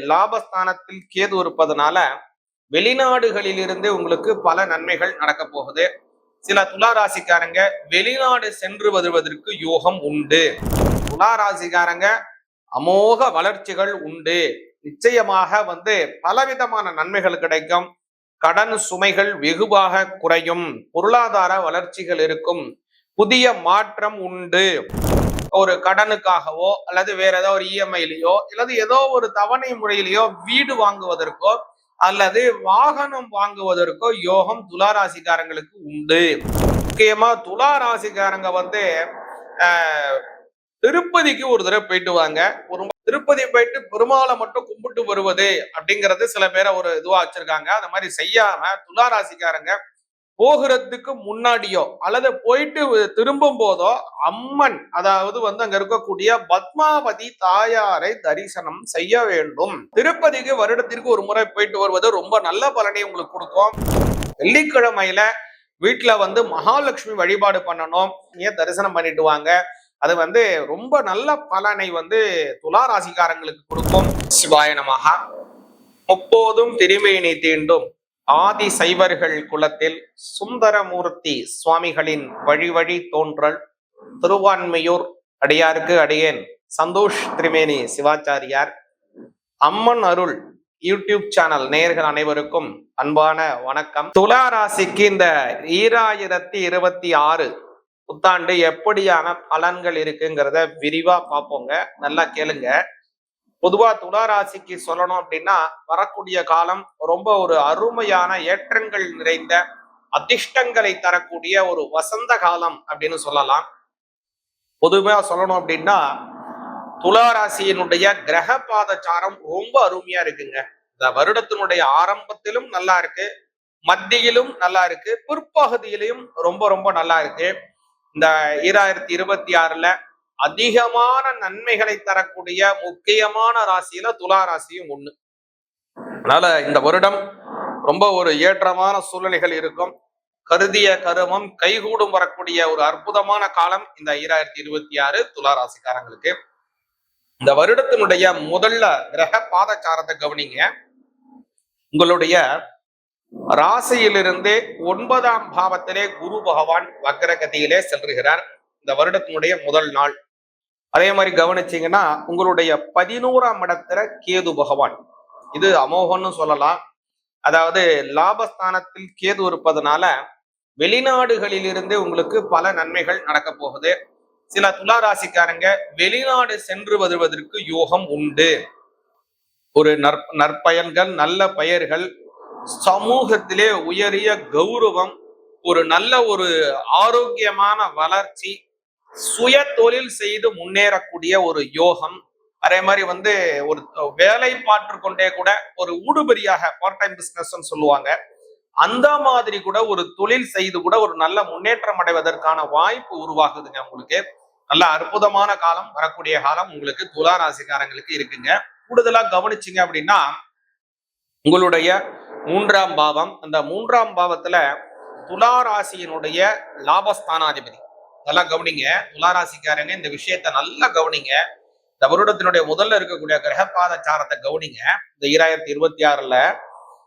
லாபஸ்தானத்தில் கேது இருப்பதனால வெளிநாடுகளிலிருந்து உங்களுக்கு பல நன்மைகள் நடக்க போகுது. சில துலா ராசிக்காரங்க வெளிநாடு சென்று வருவதற்கு யோகம் உண்டு. துலா ராசிக்காரங்க அமோக வளர்ச்சிகள் உண்டு. நிச்சயமாக வந்து பலவிதமான நன்மைகள் கிடைக்கும். கடன் சுமைகள் வெகுவாக குறையும். பொருளாதார வளர்ச்சிகள் இருக்கும். புதிய மாற்றம் உண்டு. ஒரு கடனுக்காகவோ அல்லது வேற ஏதோ ஒரு இஎம்ஐலையோ அல்லது ஏதோ ஒரு தவணை முறையிலேயோ வீடு வாங்குவதற்கோ அல்லது வாகனம் வாங்குவதற்கோ யோகம் துலா ராசிக்காரங்களுக்கு உண்டு. முக்கியமா துலா ராசிக்காரங்க வந்து திருப்பதிக்கு ஒரு தடவை போயிட்டு வாங்க. ஒரு திருப்பதி போயிட்டு பெருமாளை மட்டும் கும்பிட்டு வருவது அப்படிங்கிறது சில பேரை ஒரு இதுவா வச்சிருக்காங்க. அந்த மாதிரி செய்யாம துலா ராசிக்காரங்க போகிறதுக்கு முன்னாடியோ அல்லது போயிட்டு திரும்பும் போதோ அம்மன் அதாவது வந்து அங்க இருக்கக்கூடிய பத்மாவதி தாயாரை தரிசனம் செய்ய வேண்டும். திருப்பதிக்கு வருடத்திற்கு ஒரு முறை போயிட்டு வருவது ரொம்ப நல்ல பலனை உங்களுக்கு கொடுக்கும். வெள்ளிக்கிழமையில வீட்டுல வந்து மகாலட்சுமி வழிபாடு பண்ணணும். ஏன் தரிசனம் பண்ணிட்டு வாங்க. அது வந்து ரொம்ப நல்ல பலனை வந்து துலா ராசிக்காரங்களுக்கு கொடுக்கும். சிவாய நமகா முப்போதும் திருமேனி தீண்டும். ஆதி சைவர்கள் குலத்தில் சுந்தரமூர்த்தி சுவாமிகளின் வழி வழி தோன்றல் திருவான்மையூர் அடியாருக்கு அடியேன் சந்தோஷ் திரிமேனி சிவாச்சாரியார். அம்மன் அருள் யூடியூப் சேனல் நேயர்கள் அனைவருக்கும் அன்பான வணக்கம். துலா ராசிக்கு இந்த ஈராயிரத்தி இருபத்தி ஆறு புத்தாண்டு எப்படியான பலன்கள் இருக்குங்கிறத விரிவா பார்ப்போங்க. நல்லா கேளுங்க. பொதுவா துளாராசிக்கு சொல்லணும் அப்படின்னா வரக்கூடிய காலம் ரொம்ப ஒரு அருமையான ஏற்றங்கள் நிறைந்த அதிர்ஷ்டங்களை தரக்கூடிய ஒரு வசந்த காலம் அப்படின்னு சொல்லலாம். பொதுவா சொல்லணும் அப்படின்னா துலா ராசியினுடைய கிரக பாதச்சாரம் ரொம்ப அருமையா இருக்குங்க. இந்த வருடத்தினுடைய ஆரம்பத்திலும் நல்லா இருக்கு மத்தியிலும் நல்லா இருக்கு பிற்பகுதியிலையும் ரொம்ப ரொம்ப நல்லா இருக்கு. இந்த ஈராயிரத்தி இருபத்தி ஆறுல அதிகமான நன்மைகளை தரக்கூடிய முக்கியமான ராசியில துலா ராசியும் ஒண்ணு. அதனால இந்த வருடம் ரொம்ப ஒரு ஏற்றமான சூழ்நிலைகள் இருக்கும். கருதிய கருமம் கைகூடும் வரக்கூடிய ஒரு அற்புதமான காலம் இந்த ஈராயிரத்தி இருபத்தி ஆறு துலா ராசிக்காரங்களுக்கு. இந்த வருடத்தினுடைய முதல்ல கிரக பாதச்சாரத்தை கவனிங்க. உங்களுடைய ராசியிலிருந்து ஒன்பதாம் பாவத்திலே குரு பகவான் வக்கரகதியிலே செல்லுகிறார் இந்த வருடத்தினுடைய முதல் நாள். அதே மாதிரி கவனிச்சீங்கன்னா உங்களுடைய பதினோராம் இடத்துல கேது பகவான். இது அமோகம்னு சொல்லலாம். அதாவது லாபஸ்தானத்தில் கேது இருப்பதனால வெளிநாடுகளிலிருந்து உங்களுக்கு பல நன்மைகள் நடக்க போகுது. சில துலா ராசிக்காரங்க வெளிநாடு சென்று வருவதற்கு யோகம் உண்டு. ஒரு நற் நற்பயன்கள் நல்ல பெயர்கள் சமூகத்திலே உயரிய கௌரவம் ஒரு நல்ல ஒரு ஆரோக்கியமான வளர்ச்சி சுய தொழில் செய்து முன்னேறக்கூடிய ஒரு யோகம். அதே மாதிரி வந்து ஒரு வேலை பாற்று கொண்டே கூட ஒரு ஊடுபரியாக பார்ட் டைம் பிஸ்னஸ் சொல்லுவாங்க. அந்த மாதிரி கூட ஒரு தொழில் செய்து கூட ஒரு நல்ல முன்னேற்றம் அடைவதற்கான வாய்ப்பு உருவாகுதுங்க உங்களுக்கு. நல்ல அற்புதமான காலம் வரக்கூடிய காலம் உங்களுக்கு துலா ராசிக்காரங்களுக்கு இருக்குங்க. கூடுதலா கவனிச்சிங்க அப்படின்னா உங்களுடைய மூன்றாம் பாவம். அந்த மூன்றாம் பாவத்துல துலா ராசியினுடைய லாபஸ்தானாதிபதி. நல்லா கவனிங்க. துளாராசிக்காரங்க இந்த விஷயத்த நல்லா கவனிங்க. இந்த வருடத்தினுடைய முதல்ல இருக்கக்கூடிய கிரகபாதச்சாரத்தை கவனிங்க. இந்த ஈராயிரத்தி இருபத்தி ஆறுல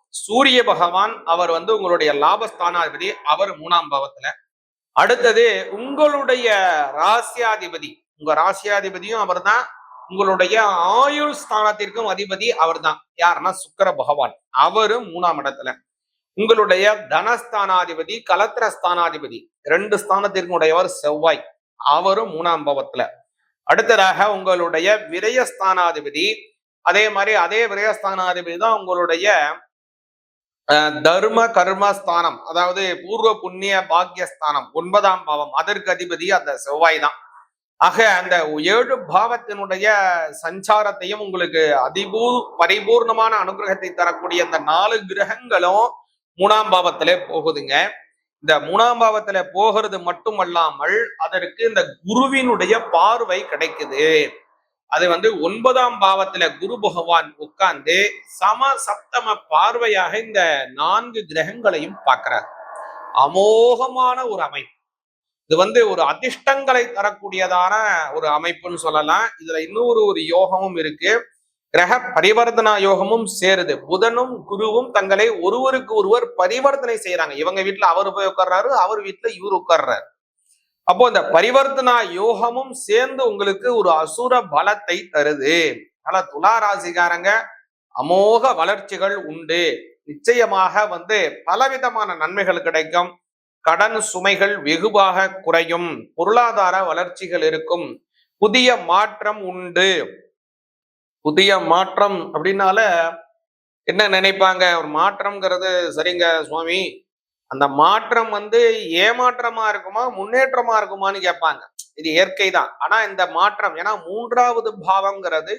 சூரிய பகவான் அவர் வந்து உங்களுடைய லாபஸ்தானாதிபதி அவர் மூணாம் பாவத்துல. அடுத்தது உங்களுடைய ராசியாதிபதி. உங்க ராசியாதிபதியும் அவர்தான். உங்களுடைய ஆயுள் ஸ்தானத்திற்கும் அதிபதி அவர்தான். யாருன்னா சுக்கர பகவான். அவரும் மூணாம் இடத்துல. உங்களுடைய தனஸ்தானாதிபதி கலத்திர ஸ்தானாதிபதி ரெண்டு ஸ்தானத்திற்கும் உடையவர் செவ்வாய். அவரும் மூணாம் பாவத்துல. அடுத்ததாக உங்களுடைய விரயஸ்தானாதிபதி. அதே மாதிரி அதே விரயஸ்தானாதிபதி தான் உங்களுடைய அஹ், தர்ம கர்ம ஸ்தானம். அதாவது பூர்வ புண்ணிய பாக்கியஸ்தானம். ஒன்பதாம் பாவம். அதற்கு அதிபதி அந்த செவ்வாய் தான். ஆக அந்த ஏழு பாவத்தினுடைய சஞ்சாரத்தையும் உங்களுக்கு அதிபூ பரிபூர்ணமான அனுகிரகத்தை தரக்கூடிய அந்த நாலு கிரகங்களும் மூணாம் பாவத்திலே போகுதுங்க. இந்த மூணாம் பாவத்துல போகிறது மட்டுமல்லாமல் அதற்கு இந்த குருவினுடைய பார்வை கிடைக்குது. அது வந்து ஒன்பதாம் பாவத்துல குரு பகவான் உட்கார்ந்து சம சப்தம பார்வையாக இந்த நான்கு கிரகங்களையும் பார்க்கிறார். அமோகமான ஒரு அமைப்பு. இது வந்து ஒரு அதிர்ஷ்டங்களை தரக்கூடியதான ஒரு அமைப்புன்னு சொல்லலாம். இதுல இன்னொரு ஒரு யோகமும் இருக்கு. கிரக பரிவர்த்தனா யோகமும் சேருது. புதனும் குருவும் தங்களை ஒருவருக்கு ஒருவர் பரிவர்த்தனை செய்யறாங்க இவங்க வீட்டுல அவர் போய் உட்கார்றாரு அவர் வீட்டுல இவர் உட்கார்றாரு. அப்போ இந்த பரிவர்த்தனா யோகமும் சேர்ந்து உங்களுக்கு ஒரு அசுர பலத்தை தருது. அதனால துலா ராசிகாரங்க அமோக வளர்ச்சிகள் உண்டு. நிச்சயமாக வந்து பலவிதமான நன்மைகள் கிடைக்கும். கடன் சுமைகள் வெகுவாக குறையும். பொருளாதார வளர்ச்சிகள் இருக்கும். புதிய மாற்றம் உண்டு. புதிய மாற்றம் அப்படின்னால என்ன நினைப்பாங்க? ஒரு மாற்றம்ங்கிறது சரிங்க சுவாமி. அந்த மாற்றம் வந்து ஏமாற்றமா இருக்குமா முன்னேற்றமா இருக்குமான்னு கேட்பாங்க. இது இயற்கை தான். ஆனா இந்த மாற்றம் ஏன்னா மூன்றாவது பாவம்ங்கிறது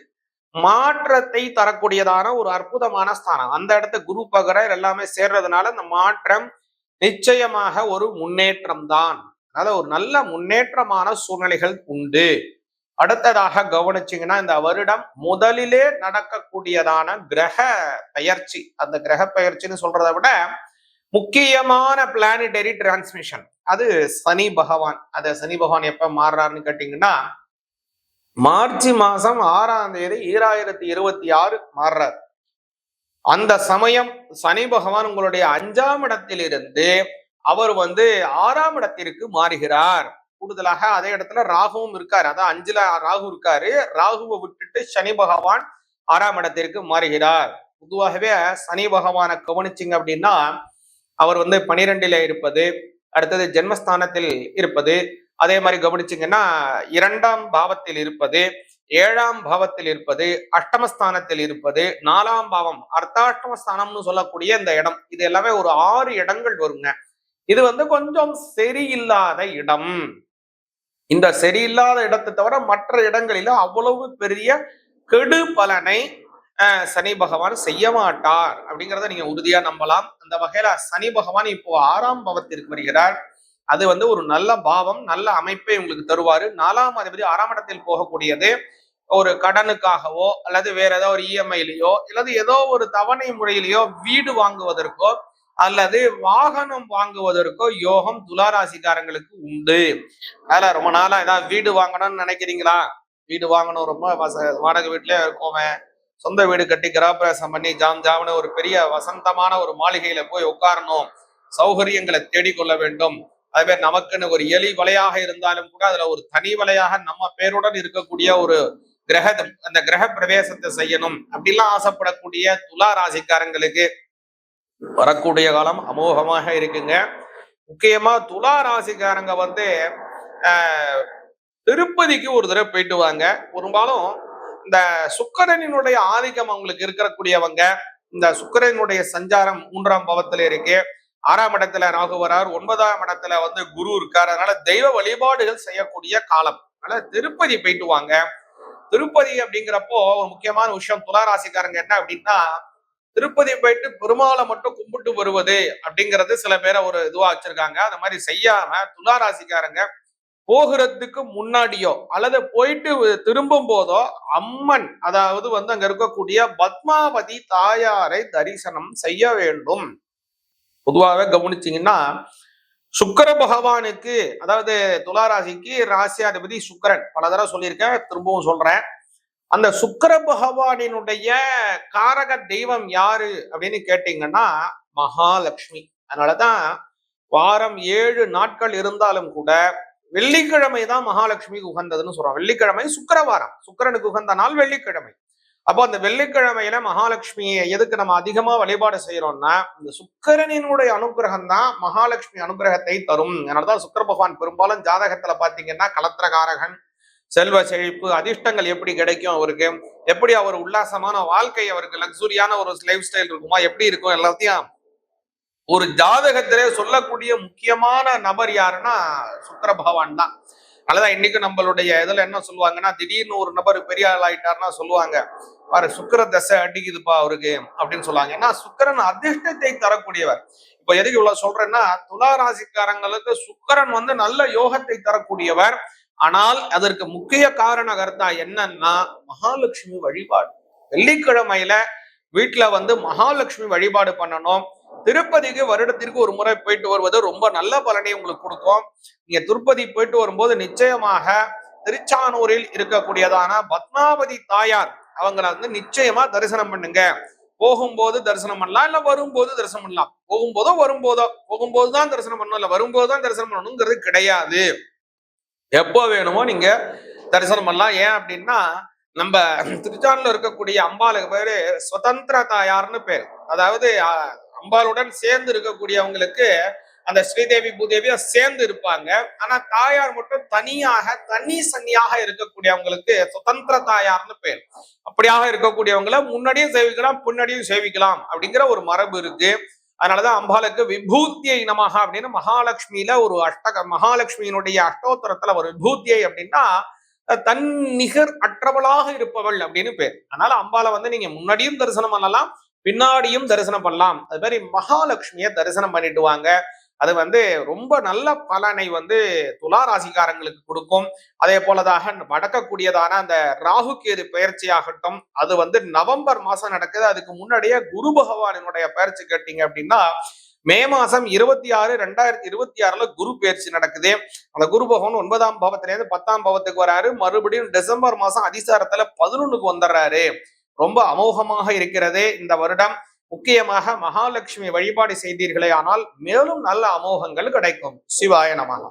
மாற்றத்தை தரக்கூடியதான ஒரு அற்புதமான ஸ்தானம். அந்த இடத்த குரு பகரர் எல்லாமே சேர்றதுனால இந்த மாற்றம் நிச்சயமாக ஒரு முன்னேற்றம் தான் அதாவது ஒரு நல்ல முன்னேற்றமான சூழ்நிலைகள் உண்டு. அடுத்ததாக கவனிச்சிங்கன்னா இந்த வருடம் முதலிலே நடக்கக்கூடியதான கிரக பெயர்ச்சி அந்த கிரக பெயர்ச்சின்னு சொல்றதை விட முக்கியமான பிளானிட்டரி டிரான்ஸ்மிஷன் அது சனி பகவான். அது சனி பகவான் எப்ப மாறுறாருன்னு கேட்டீங்கன்னா மார்ச் மாசம் ஆறாம் தேதி ஈராயிரத்தி இருபத்தி ஆறு மாறுறார். அந்த சமயம் சனி பகவான் உங்களுடைய அஞ்சாம் இடத்திலிருந்து அவர் வந்து ஆறாம் இடத்திற்கு மாறுகிறார். கூடுதலாக அதே இடத்துல ராகுவும் இருக்காரு. அதான் அஞ்சுல ராகு இருக்காரு. ராகுவை விட்டுட்டு சனி பகவான் ஆறாம் இடத்திற்கு மாறுகிறார். பொதுவாகவே சனி பகவானை கவனிச்சிங்க அப்படின்னா அவர் வந்து பனிரெண்டில இருப்பது அடுத்தது ஜென்மஸ்தானத்தில் இருப்பது அதே மாதிரி கவனிச்சிங்கன்னா இரண்டாம் பாவத்தில் இருப்பது ஏழாம் பாவத்தில் இருப்பது அஷ்டமஸ்தானத்தில் இருப்பது நாலாம் பாவம் அர்த்தாஷ்டமஸ்தானம்னு சொல்லக்கூடிய இந்த இடம். இது எல்லாமே ஒரு ஆறு இடங்கள் வருங்க. இது வந்து கொஞ்சம் சரியில்லாத இடம். இந்த சரியில்லாத இடத்தை தவிர மற்ற இடங்களில அவ்வளவு பெரிய கெடு பலனை சனி பகவான் செய்ய மாட்டார். அப்படிங்கிறத நீங்க உறுதியா நம்பலாம். அந்த வகையில சனி பகவான் இப்போ ஆறாம் பவத்திற்கு வருகிறார். அது வந்து ஒரு நல்ல பாவம் நல்ல அமைப்பை உங்களுக்கு தருவாரு. நாலாம் அதிபதி ஆறாம் இடத்தில் போகக்கூடியது ஒரு கடனுக்காகவோ அல்லது வேற ஏதோ ஒரு இஎம்ஐலையோ அல்லது ஏதோ ஒரு தவணை முறையிலேயோ வீடு வாங்குவதற்கோ அல்லது வாகனம் வாங்குவதற்கோ யோகம் துளாராசிக்காரங்களுக்கு உண்டு. அதனால ரொம்ப நாளா ஏதாவது வீடு வாங்கணும்னு நினைக்கிறீங்களா? வீடு வாங்கணும் ரொம்ப வாடகை வீட்லயே இருக்கோமே. சொந்த வீடு கட்டி கிரகப்பிரவேசம் பண்ணி ஜாம் ஜாம்னு ஒரு பெரிய வசந்தமான ஒரு மாளிகையில போய் உட்காரணும். சௌகரியங்களை தேடிக்கொள்ள வேண்டும். அதுவே நமக்குன்னு ஒரு எலி வலையாக இருந்தாலும் கூட அதுல ஒரு தனி வலையாக நம்ம பேருடன் இருக்கக்கூடிய ஒரு கிரக அந்த கிரக பிரவேசத்தை செய்யணும். அப்படிலாம் ஆசைப்படக்கூடிய துலா ராசிக்காரங்களுக்கு வரக்கூடிய காலம் அமோகமாக இருக்குங்க. முக்கியமா துலா ராசிக்காரங்க வந்து திருப்பதிக்கு ஒரு தடவை போயிட்டு வாங்க. பெரும்பாலும் இந்த சுக்கரனினுடைய ஆதிக்கம் அவங்களுக்கு இருக்கக்கூடியவங்க. இந்த சுக்கரனுடைய சஞ்சாரம் மூன்றாம் பவத்துல இருக்கு. ஆறாம் இடத்துல ராகு வரார். ஒன்பதாம் இடத்துல வந்து குரு இருக்கார். அதனால தெய்வ வழிபாடுகள் செய்யக்கூடிய காலம். அதனால திருப்பதி போயிட்டு வாங்க. திருப்பதி அப்படிங்கிறப்போ ஒரு முக்கியமான விஷயம் துலா ராசிக்காரங்க என்ன அப்படின்னா திருப்பதி போயிட்டு பெருமாளை மட்டும் கும்பிட்டு வருவது அப்படிங்கிறது சில பேரை ஒரு இதுவா வச்சிருக்காங்க. அந்த மாதிரி செய்யாம துளாராசிக்காரங்க போகிறதுக்கு முன்னாடியோ அல்லது போயிட்டு திரும்பும் போதோ அம்மன் அதாவது வந்து அங்க இருக்கக்கூடிய பத்மாவதி தாயாரை தரிசனம் செய்ய வேண்டும். பொதுவாகவே கவனிச்சிங்கன்னா சுக்கர பகவானுக்கு அதாவது துளாராசிக்கு ராசியாதிபதி சுக்கரன். பல தடவை சொல்லியிருக்கேன் திரும்பவும் சொல்றேன். அந்த சுக்கர பகவானினுடைய காரக தெய்வம் யாரு அப்படின்னு கேட்டீங்கன்னா மகாலட்சுமி. அதனாலதான் வாரம் ஏழு நாட்கள் இருந்தாலும் கூட வெள்ளிக்கிழமை தான் மகாலட்சுமிக்கு உகந்ததுன்னு சொல்றோம் வெள்ளிக்கிழமை சுக்கரவாரம். சுக்கரனுக்கு உகந்த நாள் வெள்ளிக்கிழமை. அப்போ அந்த வெள்ளிக்கிழமையில மகாலட்சுமியை எதுக்கு நம்ம அதிகமா வழிபாடு செய்யறோம்னா இந்த சுக்கரனினுடைய அனுகிரகம் தான் மகாலட்சுமி அனுகிரகத்தை தரும். அதனாலதான் சுக்கர பகவான் பெரும்பாலும் ஜாதகத்துல பாத்தீங்கன்னா கலத்திரகாரகன் செல்வ செழிப்பு அதிர்ஷ்டங்கள் எப்படி கிடைக்கும் அவருக்கு? எப்படி அவர் உல்லாசமான வாழ்க்கை அவருக்கு லக்ஸுரியான ஒரு லைஃப் ஸ்டைல் இருக்குமா? எப்படி இருக்கும் எல்லாத்தையும் ஒரு ஜாதகத்திலே சொல்லக்கூடிய முக்கியமான நபர் யாருன்னா சுக்கர பகவான் தான். அல்லதான் இன்னைக்கு நம்மளுடைய இதுல என்ன சொல்லுவாங்கன்னா திடீர்னு ஒரு நபர் பெரிய ஆள் ஆயிட்டாருன்னா சொல்லுவாங்க பாரு சுக்கர தசை அடிக்குதுப்பா அவருக்கு அப்படின்னு சொல்லுவாங்க. ஏன்னா சுக்கரன் அதிர்ஷ்டத்தை தரக்கூடியவர். இப்ப எதுக்கு இவ்வளவு சொல்றேன்னா துலா ராசிக்காரங்களுக்கு சுக்கரன் வந்து நல்ல யோகத்தை தரக்கூடியவர். ஆனால் அதற்கு முக்கிய காரண கருத்தா என்னன்னா மகாலட்சுமி வழிபாடு. வெள்ளிக்கிழமையில வீட்டுல வந்து மகாலட்சுமி வழிபாடு பண்ணணும். திருப்பதிக்கு வருடத்திற்கு ஒரு முறை போயிட்டு வருவது ரொம்ப நல்ல பலனை உங்களுக்கு கொடுக்கும். நீங்க திருப்பதி போயிட்டு வரும்போது நிச்சயமாக திருச்சானூரில் இருக்கக்கூடியதான பத்மாவதி தாயார் அவங்கள வந்து நிச்சயமா தரிசனம் பண்ணுங்க. போகும்போது தரிசனம் பண்ணலாம் இல்ல வரும்போது தரிசனம் பண்ணலாம். போகும்போதோ வரும்போதோ போகும்போது தான் தரிசனம் பண்ணணும் இல்ல வரும்போது தான் தரிசனம் பண்ணணுங்கிறது கிடையாது. எப்போ வேணுமோ நீங்க தரிசனம் பண்ணலாம். ஏன் அப்படின்னா நம்ம திருச்சானில் இருக்கக்கூடிய அம்பாளுக்கு பேரு சுதந்திர தாயார்னு பேர். அதாவது அம்பாளுடன் சேர்ந்து இருக்கக்கூடியவங்களுக்கு அந்த ஸ்ரீதேவி பூதேவியும் சேர்ந்து இருப்பாங்க. ஆனா தாயார் மட்டும் தனியாக தனி சன்னியாக இருக்கக்கூடியவங்களுக்கு சுதந்திர தாயார்னு பேர். அப்படியாக இருக்கக்கூடியவங்கள முன்னாடியும் சேவிக்கலாம் பின்னாடியும் சேவிக்கலாம் அப்படிங்கிற ஒரு மரபு இருக்கு. அதனாலதான் அம்பாளுக்கு விபூத்தியை நமக அப்படின்னு மகாலட்சுமியில ஒரு அஷ்டக மகாலட்சுமியினுடைய அஷ்டோத்தரத்துல ஒரு விபூத்தியை அப்படின்னா தன் நிகர் அற்றவளாக இருப்பவள் அப்படின்னு பேர். அதனால அம்பாலை வந்து நீங்க முன்னாடியும் தரிசனம் பண்ணலாம் பின்னாடியும் தரிசனம் பண்ணலாம். அது மாதிரி மகாலட்சுமியை தரிசனம் பண்ணிட்டு வாங்க. அது வந்து ரொம்ப நல்ல பலனை வந்து துலா ராசிக்காரங்களுக்கு கொடுக்கும். அதே போலதாக நடக்கக்கூடியதான அந்த ராகு கேது பயிற்சி ஆகட்டும் அது வந்து நவம்பர் மாசம் நடக்குது. அதுக்கு முன்னாடியே குரு பகவானினுடைய பயிற்சி கேட்டீங்க அப்படின்னா மே மாசம் இருபத்தி ஆறு ரெண்டாயிரத்தி இருபத்தி ஆறுல குரு பயிற்சி நடக்குது. அந்த குரு பகவான் ஒன்பதாம் பாவத்திலேருந்து பத்தாம் பாவத்துக்கு வராரு. மறுபடியும் டிசம்பர் மாசம் அதிசாரத்துல பதினொன்னுக்கு வந்துடுறாரு. ரொம்ப அமோகமாக இருக்கிறது இந்த வருடம். முக்கியமாக மகாலட்சுமி வழிபாடு செய்தீர்களே ஆனால் மேலும் நல்ல அமோகங்கள் கிடைக்கும். சிவாய நமக